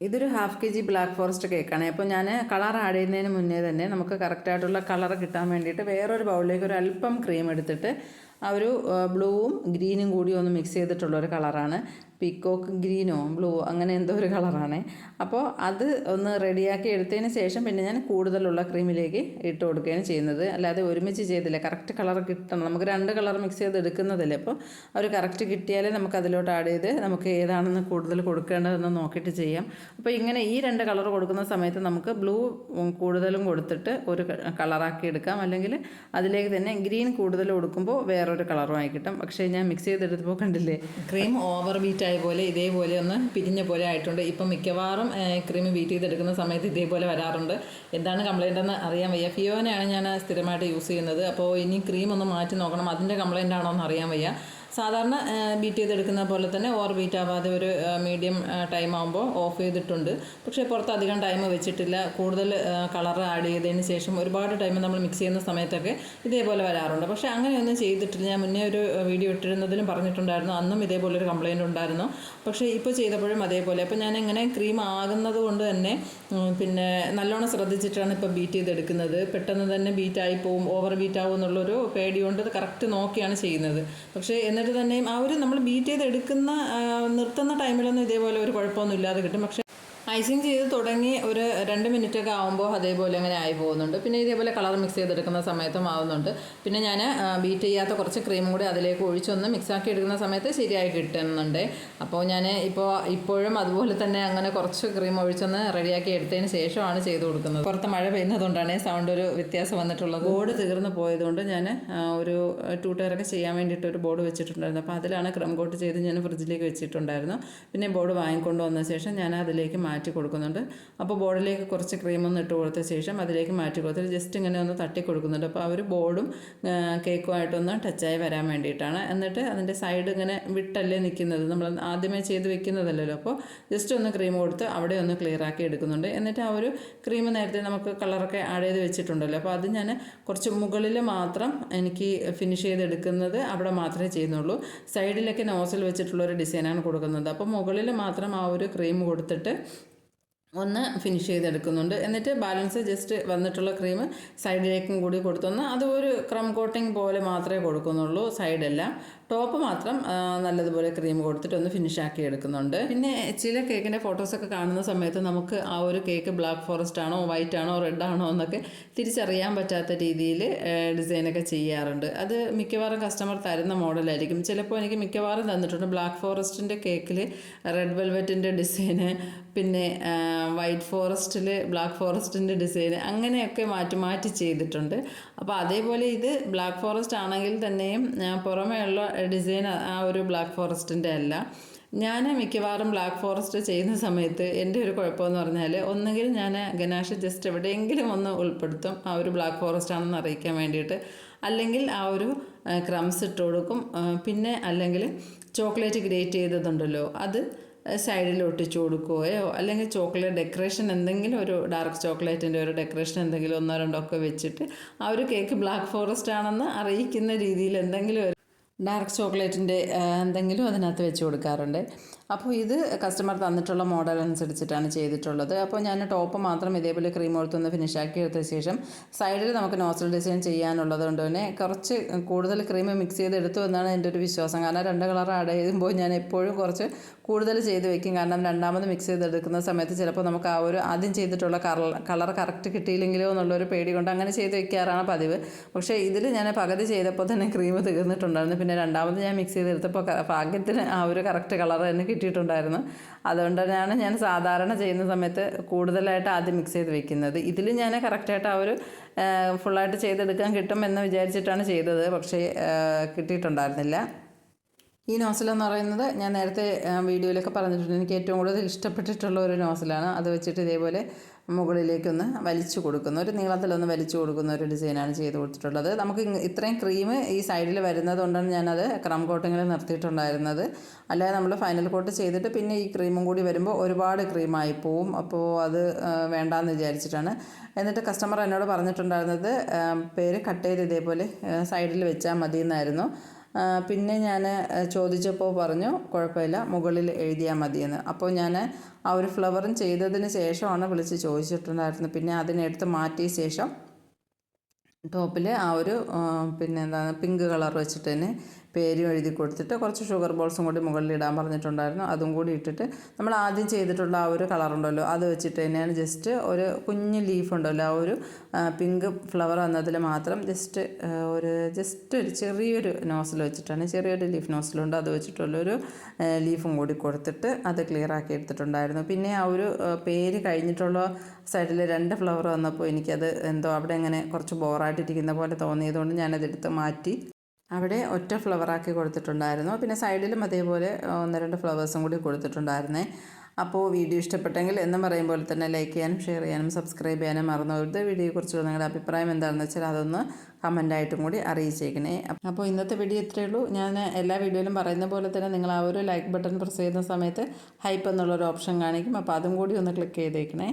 ഇതൊരു half K G black forest കേക്കാണ് അപ്പോൾ ഞാൻ കളർ ആഡ് ചെയ്യുന്നതിന് മുന്നേ തന്നെ നമുക്ക് കറക്റ്റായിട്ടുള്ള കളർ കിട്ടാൻ വേണ്ടിയിട്ട് വേറൊരു ബൗളിലേക്ക് ഒരു അല്പം ക്രീം എടുത്തിട്ട് ആ ഒരു ബ്ലൂവും ഗ്രീനും കൂടി ഒന്ന് മിക്സ് ചെയ്തിട്ടുള്ള ഒരു കളറാണ് പീക്കോക്ക് ഗ്രീനോ ബ്ലൂ അങ്ങനെ എന്തോ ഒരു കളറാണ് അപ്പോൾ അത് ഒന്ന് റെഡിയാക്കി എടുത്തതിന് ശേഷം പിന്നെ ഞാൻ കൂടുതലുള്ള ക്രീമിലേക്ക് ഇട്ട് കൊടുക്കുകയാണ് ചെയ്യുന്നത്. അല്ലാതെ ഒരുമിച്ച് ചെയ്തില്ല. കറക്റ്റ് കളർ കിട്ടണം. നമുക്ക് രണ്ട് കളർ മിക്സ് ചെയ്ത് എടുക്കുന്നതല്ലേ? അപ്പോൾ അവർ കറക്റ്റ് കിട്ടിയാലേ നമുക്ക് അതിലോട്ട് ആഡ് ചെയ്ത് നമുക്ക് ഏതാണെന്ന് കൂടുതൽ കൊടുക്കേണ്ടതെന്ന് നോക്കിയിട്ട് ചെയ്യാം. അപ്പോൾ ഇങ്ങനെ ഈ രണ്ട് കളർ കൊടുക്കുന്ന സമയത്ത് നമുക്ക് ബ്ലൂ കൂടുതലും കൊടുത്തിട്ട് ഒരു കളറാക്കി എടുക്കാം. അല്ലെങ്കിൽ അതിലേക്ക് തന്നെ ഗ്രീൻ കൂടുതൽ കൊടുക്കുമ്പോൾ വേറൊരു കളറുമായി കിട്ടും. പക്ഷേ ഞാൻ മിക്സ് ചെയ്തെടുത്തപ്പോൾ കണ്ടില്ലേ? ക്രീം ഓവർ ബീറ്റ് ആയ പോലെ ഇതേപോലെ ഒന്ന് പിരിഞ്ഞ പോലെ ആയിട്ടുണ്ട്. ഇപ്പം മിക്കവാറും ക്രീം ബീറ്റ് ചെയ്തെടുക്കുന്ന സമയത്ത് ഇതേപോലെ വരാറുണ്ട്. എന്താണ് കംപ്ലൈന്റ് എന്ന് അറിയാൻ വയ്യ. ഫിയോനെയാണ് ഞാൻ സ്ഥിരമായിട്ട് യൂസ് ചെയ്യുന്നത്. അപ്പോൾ ഇനി ക്രീം ഒന്ന് മാറ്റി നോക്കണം. അതിന്റെ കംപ്ലൈന്റ് ആണോ എന്ന് അറിയാൻ വയ്യ. സാധാരണ ബീറ്റ് ചെയ്തെടുക്കുന്ന പോലെ തന്നെ ഓവർ ബീറ്റ് ആവാതെ ഒരു മീഡിയം ടൈം ആകുമ്പോൾ ഓഫ് ചെയ്തിട്ടുണ്ട്. പക്ഷേ പുറത്ത് അധികം ടൈം വെച്ചിട്ടില്ല. കൂടുതൽ കളർ ആഡ് ചെയ്തതിന് ശേഷം ഒരുപാട് ടൈം നമ്മൾ മിക്സ് ചെയ്യുന്ന സമയത്തൊക്കെ ഇതേപോലെ വരാറുണ്ട്. പക്ഷേ അങ്ങനെയൊന്നും ചെയ്തിട്ടില്ല. ഞാൻ മുന്നേ ഒരു വീഡിയോ ഇട്ടിരുന്നതിലും പറഞ്ഞിട്ടുണ്ടായിരുന്നു. അന്നും ഇതേപോലെ ഒരു കംപ്ലയിന്റ് ഉണ്ടായിരുന്നു. പക്ഷേ ഇപ്പോൾ ചെയ്തപ്പോഴും അതേപോലെ. അപ്പോൾ ഞാൻ ഇങ്ങനെ ക്രീം ആകുന്നത് കൊണ്ട് തന്നെ പിന്നെ നല്ലോണം ശ്രദ്ധിച്ചിട്ടാണ് ഇപ്പോൾ ബീറ്റ് ചെയ്തെടുക്കുന്നത്. പെട്ടെന്ന് തന്നെ ബീറ്റായി പോവും ഓവർ ബീറ്റ് ആവും എന്നുള്ളൊരു പേടി കൊണ്ട് കറക്റ്റ് നോക്കിയാണ് ചെയ്യുന്നത്. പക്ഷേ എന്നിട്ട് തന്നെയും ആ ഒരു നമ്മൾ ബീറ്റ് ചെയ്തെടുക്കുന്ന നിർത്തുന്ന ടൈമിലൊന്നും ഇതേപോലെ ഒരു കുഴപ്പമൊന്നും ഇല്ലാതെ കിട്ടും. പക്ഷേ ഐസിങ് ചെയ്ത് തുടങ്ങി ഒരു രണ്ട് മിനിറ്റ് ഒക്കെ ആകുമ്പോൾ അതേപോലെ അങ്ങനെ ആയി പോകുന്നുണ്ട്. പിന്നെ ഇതേപോലെ കളർ മിക്സ് ചെയ്തെടുക്കുന്ന സമയത്തും ആവുന്നുണ്ട്. പിന്നെ ഞാൻ ബീറ്റ് ചെയ്യാത്ത കുറച്ച് ക്രീം കൂടി അതിലേക്ക് ഒഴിച്ചൊന്ന് മിക്സാക്കി എടുക്കുന്ന സമയത്ത് ശരിയായി കിട്ടുന്നുണ്ട്. അപ്പോൾ ഞാൻ ഇപ്പോൾ ഇപ്പോഴും അതുപോലെ തന്നെ അങ്ങനെ കുറച്ച് ക്രീം ഒഴിച്ചൊന്ന് റെഡിയാക്കി എടുത്തതിന് ശേഷമാണ് ചെയ്തു കൊടുക്കുന്നത്. പുറത്ത് മഴ പെയ്യുന്നതുകൊണ്ടാണ് സൗണ്ട് ഒരു വ്യത്യാസം വന്നിട്ടുള്ളത്. ബോർഡ് തീർന്നു പോയതുകൊണ്ട് ഞാൻ ഒരു ടൂ ടയറൊക്കെ ചെയ്യാൻ വേണ്ടിയിട്ട് ഒരു ബോർഡ് വെച്ചിട്ടുണ്ടായിരുന്നു. അപ്പോൾ അതിലാണ് ക്രം കോട്ട് ചെയ്ത് ഞാൻ ഫ്രിഡ്ജിലേക്ക് വെച്ചിട്ടുണ്ടായിരുന്നു. പിന്നെ ബോർഡ് വാങ്ങിക്കൊണ്ട് വന്ന ശേഷം ഞാൻ അതിലേക്ക് മാറ്റി കൊടുക്കുന്നുണ്ട്. അപ്പോൾ ബോർഡിലേക്ക് കുറച്ച് ക്രീമൊന്ന് ഇട്ട് കൊടുത്ത ശേഷം അതിലേക്ക് മാറ്റി കൊടുത്തിട്ട് ജസ്റ്റ് ഇങ്ങനെ ഒന്ന് തട്ടി കൊടുക്കുന്നുണ്ട്. അപ്പോൾ ആ ഒരു ബോർഡും കേക്കുമായിട്ടൊന്ന് ടച്ചായി വരാൻ വേണ്ടിയിട്ടാണ്. എന്നിട്ട് അതിന്റെ സൈഡ് ഇങ്ങനെ വിട്ടല്ലേ നിൽക്കുന്നത് നമ്മൾ ആദ്യമേ ചെയ്ത് വെക്കുന്നതല്ലല്ലോ. അപ്പോൾ ജസ്റ്റ് ഒന്ന് ക്രീം കൊടുത്ത് അവിടെ ഒന്ന് ക്ലിയർ ആക്കി എടുക്കുന്നുണ്ട്. എന്നിട്ട് ആ ഒരു ക്രീം നേരത്തെ നമുക്ക് കളറൊക്കെ ആഡ് ചെയ്ത് വെച്ചിട്ടുണ്ടല്ലോ. അപ്പോൾ അത് ഞാൻ കുറച്ച് മുകളിൽ മാത്രം എനിക്ക് ഫിനിഷ് ചെയ്തെടുക്കുന്നത് അവിടെ മാത്രമേ ചെയ്യുന്നുള്ളൂ. സൈഡിലൊക്കെ നോസിൽ വെച്ചിട്ടുള്ള ഒരു ഡിസൈനാണ് കൊടുക്കുന്നത്. അപ്പോൾ മുകളിൽ മാത്രം ആ ഒരു ക്രീം കൊടുത്തിട്ട് ഒന്ന് ഫിനിഷ് ചെയ്തെടുക്കുന്നുണ്ട്. എന്നിട്ട് ബാലൻസ് ജസ്റ്റ് വന്നിട്ടുള്ള ക്രീം സൈഡിലേക്കും കൂടി കൊടുത്തൊന്ന് അത് ഒരു ക്രം കോട്ടിംഗ് പോലെ മാത്രമേ കൊടുക്കുന്നുള്ളൂ സൈഡെല്ലാം ടോപ്പ് മാത്രം നല്ലതുപോലെ ക്രീം കൊടുത്തിട്ട് ഒന്ന് ഫിനിഷ് ആക്കി എടുക്കുന്നുണ്ട്. പിന്നെ ചില കേക്കിന്റെ ഫോട്ടോസൊക്കെ കാണുന്ന സമയത്ത് നമുക്ക് ആ ഒരു കേക്ക് ബ്ലാക്ക് ഫോറസ്റ്റ് ആണോ വൈറ്റ് ആണോ റെഡ് ആണോ എന്നൊക്കെ തിരിച്ചറിയാൻ പറ്റാത്ത രീതിയിൽ ഡിസൈനൊക്കെ ചെയ്യാറുണ്ട്. അത് മിക്കവാറും കസ്റ്റമർ തരുന്ന മോഡലായിരിക്കും. ചിലപ്പോൾ എനിക്ക് മിക്കവാറും തന്നിട്ടുണ്ട്. ബ്ലാക്ക് ഫോറസ്റ്റിന്റെ കേക്കിൽ റെഡ് വെൽവെറ്റിന്റെ ഡിസൈന് പിന്നെ വൈറ്റ് ഫോറസ്റ്റിൽ ബ്ലാക്ക് ഫോറസ്റ്റിന്റെ ഡിസൈൻ അങ്ങനെയൊക്കെ മാറ്റി മാറ്റി ചെയ്തിട്ടുണ്ട്. അപ്പോൾ അതേപോലെ ഇത് ബ്ലാക്ക് ഫോറസ്റ്റ് ആണെങ്കിൽ തന്നെയും പുറമെയുള്ള ഡിസൈൻ ആ ഒരു ബ്ലാക്ക് ഫോറസ്റ്റിന്റെ അല്ല. ഞാൻ മിക്കവാറും ബ്ലാക്ക് ഫോറസ്റ്റ് ചെയ്യുന്ന സമയത്ത് എന്റെ ഒരു കുഴപ്പമെന്ന് പറഞ്ഞാൽ ഒന്നുകിൽ ഞാൻ ഗനാഷ് ജസ്റ്റ് എവിടെയെങ്കിലും ഒന്ന് ഉൾപ്പെടുത്തും ആ ഒരു ബ്ലാക്ക് ഫോറസ്റ്റ് ആണെന്ന് അറിയിക്കാൻ വേണ്ടിയിട്ട്. അല്ലെങ്കിൽ ആ ഒരു ക്രംസ് ഇട്ട് കൊടുക്കും. പിന്നെ അല്ലെങ്കിൽ ചോക്ലേറ്റ് ഗ്രേറ്റ് ചെയ്തതുണ്ടല്ലോ. അത് സൈഡിൽ ഒട്ടിച്ചു കൊടുക്കുകയോ അല്ലെങ്കിൽ ചോക്ലേറ്റ് ഡെക്കറേഷൻ എന്തെങ്കിലും ഒരു ഡാർക്ക് ചോക്ലേറ്റിന്റെ ഒരു ഡെക്കറേഷൻ എന്തെങ്കിലും ഒന്നോ രണ്ടോ ഒക്കെ വെച്ചിട്ട് ആ ഒരു കേക്ക് ബ്ലാക്ക് ഫോറസ്റ്റ് ആണെന്ന് അറിയിക്കുന്ന രീതിയിൽ എന്തെങ്കിലും ഒരു ഡാർക്ക് ചോക്ലേറ്റിന്റെ എന്തെങ്കിലും അതിനകത്ത് വെച്ച് കൊടുക്കാറുണ്ട്. അപ്പോൾ ഇത് കസ്റ്റമർ തന്നിട്ടുള്ള മോഡൽ അനുസരിച്ചിട്ടാണ് ചെയ്തിട്ടുള്ളത്. അപ്പോൾ ഞാൻ ടോപ്പ് മാത്രം ഇതേപോലെ ക്രീം ഫിനിഷ് ആക്കി എടുത്ത ശേഷം സൈഡിൽ നമുക്ക് നോസൽ ഡിസൈൻ ചെയ്യാനുള്ളത് കൊണ്ട് തന്നെ കുറച്ച് കൂടുതൽ ക്രീം മിക്സ് ചെയ്ത് എടുത്തു എന്നാണ് എന്റെ ഒരു വിശ്വാസം. കാരണം രണ്ട് കളർ ആഡ് ചെയ്യുമ്പോൾ ഞാൻ എപ്പോഴും കുറച്ച് കൂടുതൽ ചെയ്ത് വെക്കും. കാരണം രണ്ടാമത് മിക്സ് ചെയ്തെടുക്കുന്ന സമയത്ത് ചിലപ്പോൾ നമുക്ക് ആ ഒരു ആദ്യം ചെയ്തിട്ടുള്ള കളർ കളർ കറക്റ്റ് കിട്ടിയില്ലെങ്കിലോ എന്നുള്ളൊരു പേടി കൊണ്ട് അങ്ങനെ ചെയ്ത് വെക്കാറാണ് പതിവ്. പക്ഷേ ഇതിൽ ഞാൻ പകുതി ചെയ്തപ്പോൾ തന്നെ ക്രീം തീർന്നിട്ടുണ്ടായിരുന്നു പിന്നെ രണ്ടാമത് ഞാൻ മിക്സ് ചെയ്തെടുത്തപ്പോൾ ഭാഗ്യത്തിന് ആ ഒരു കറക്റ്റ് കളർ തന്നെ കിട്ടിയിട്ടുണ്ടായിരുന്നു. അതുകൊണ്ട് തന്നെയാണ് ഞാൻ സാധാരണ ചെയ്യുന്ന സമയത്ത് കൂടുതലായിട്ട് ആദ്യം മിക്സ് ചെയ്ത് വെക്കുന്നത്. ഇതിൽ ഞാൻ കറക്റ്റായിട്ട് ആ ഒരു ഫുള്ളായിട്ട് ചെയ്തെടുക്കാൻ കിട്ടും എന്ന് വിചാരിച്ചിട്ടാണ് ചെയ്തത്. പക്ഷേ കിട്ടിയിട്ടുണ്ടായിരുന്നില്ല. ഈ നോസലെന്ന് പറയുന്നത് ഞാൻ നേരത്തെ വീഡിയോയിലൊക്കെ പറഞ്ഞിട്ടുണ്ട്. എനിക്ക് ഏറ്റവും കൂടുതൽ ഇഷ്ടപ്പെട്ടിട്ടുള്ള ഒരു നോസലാണ് അത് വെച്ചിട്ട് ഇതേപോലെ മുകളിലേക്കൊന്ന് വലിച്ചു കൊടുക്കുന്ന. ഒരു നീളത്തിലൊന്ന് വലിച്ചു കൊടുക്കുന്ന ഒരു ഡിസൈനാണ് ചെയ്ത് കൊടുത്തിട്ടുള്ളത്. നമുക്ക് ഇത്രയും ക്രീം ഈ സൈഡിൽ വരുന്നത് കൊണ്ടാണ് ഞാനത് ക്രം കോട്ടിങ്ങിൽ നിർത്തിയിട്ടുണ്ടായിരുന്നത്. അല്ലാതെ നമ്മൾ ഫൈനൽ കോട്ട് ചെയ്തിട്ട് പിന്നെ ഈ ക്രീമും കൂടി വരുമ്പോൾ ഒരുപാട് ക്രീമായി പോവും. അപ്പോൾ അത് വേണ്ടാന്ന് വിചാരിച്ചിട്ടാണ്. എന്നിട്ട് കസ്റ്റമർ എന്നോട് പറഞ്ഞിട്ടുണ്ടായിരുന്നത് പേര് കട്ട് ചെയ്ത് ഇതേപോലെ സൈഡിൽ വെച്ചാൽ മതി എന്നായിരുന്നു പിന്നെ ഞാൻ ചോദിച്ചപ്പോൾ പറഞ്ഞു കുഴപ്പമില്ല മുകളിൽ എഴുതിയാൽ മതിയെന്ന്. അപ്പോൾ ഞാൻ ആ ഒരു ഫ്ലവറും ചെയ്തതിന് ശേഷമാണ് വിളിച്ച് ചോദിച്ചിട്ടുണ്ടായിരുന്നത്. പിന്നെ അതിനെടുത്ത് മാറ്റിയ ശേഷം ടോപ്പിൽ ആ ഒരു പിന്നെ എന്താണ് പിങ്ക് കളർ വെച്ചിട്ട് തന്നെ പേരും എഴുതി കൊടുത്തിട്ട് കുറച്ച് ഷുഗർ ബോൾസും കൂടി മുകളിൽ ഇടാൻ പറഞ്ഞിട്ടുണ്ടായിരുന്നു. അതും കൂടി ഇട്ടിട്ട് നമ്മൾ ആദ്യം ചെയ്തിട്ടുള്ള ആ ഒരു കളറുണ്ടല്ലോ അത് വെച്ചിട്ട് തന്നെയാണ് ജസ്റ്റ് ഒരു കുഞ്ഞ് ലീഫ് ഉണ്ടല്ലോ. ആ ഒരു പിങ്ക് ഫ്ലവർ വന്നതിൽ മാത്രം ജസ്റ്റ് ഒരു ജസ്റ്റ് ഒരു ചെറിയൊരു നോസിൽ വെച്ചിട്ടാണ് ചെറിയൊരു ലീഫ് നോസിലുണ്ട് അത് വെച്ചിട്ടുള്ളൊരു ലീഫും കൂടി കൊടുത്തിട്ട് അത് ക്ലിയർ ആക്കി എടുത്തിട്ടുണ്ടായിരുന്നു. പിന്നെ ആ ഒരു പേര് കഴിഞ്ഞിട്ടുള്ള സൈഡിൽ രണ്ട് ഫ്ലവർ വന്നപ്പോൾ എനിക്കത് എന്തോ അവിടെ ഇങ്ങനെ കുറച്ച് ബോറായിട്ടിരിക്കുന്ന പോലെ തോന്നിയതുകൊണ്ട് ഞാനതെടുത്ത് മാറ്റി അവിടെ ഒറ്റ ഫ്ലവറാക്കി കൊടുത്തിട്ടുണ്ടായിരുന്നു. പിന്നെ സൈഡിലും അതേപോലെ ഒന്ന് രണ്ട് ഫ്ലവേഴ്സും കൂടി കൊടുത്തിട്ടുണ്ടായിരുന്നേ. അപ്പോൾ വീഡിയോ ഇഷ്ടപ്പെട്ടെങ്കിൽ എന്നും പോലെ തന്നെ ലൈക്ക് ചെയ്യാനും ഷെയർ ചെയ്യാനും സബ്സ്ക്രൈബ് ചെയ്യാനും മറന്നു പോകരുത് വീഡിയോയെക്കുറിച്ചുള്ള നിങ്ങളുടെ അഭിപ്രായം എന്താണെന്ന് വെച്ചാൽ അതൊന്ന് കമന്റായിട്ടും കൂടി അറിയിച്ചേക്കണേ. അപ്പോൾ ഇന്നത്തെ വീഡിയോ ഇത്രയേ ഉള്ളൂ. ഞാൻ എല്ലാ വീഡിയോയിലും പറയുന്ന പോലെ തന്നെ നിങ്ങൾ ആ ഒരു ലൈക്ക് ബട്ടൺ പ്രസ് ചെയ്യുന്ന സമയത്ത് ഹൈപ്പ് എന്നുള്ളൊരു ഓപ്ഷൻ കാണിക്കും. അപ്പോൾ അതും കൂടി ഒന്ന് ക്ലിക്ക് ചെയ്തേക്കണേ.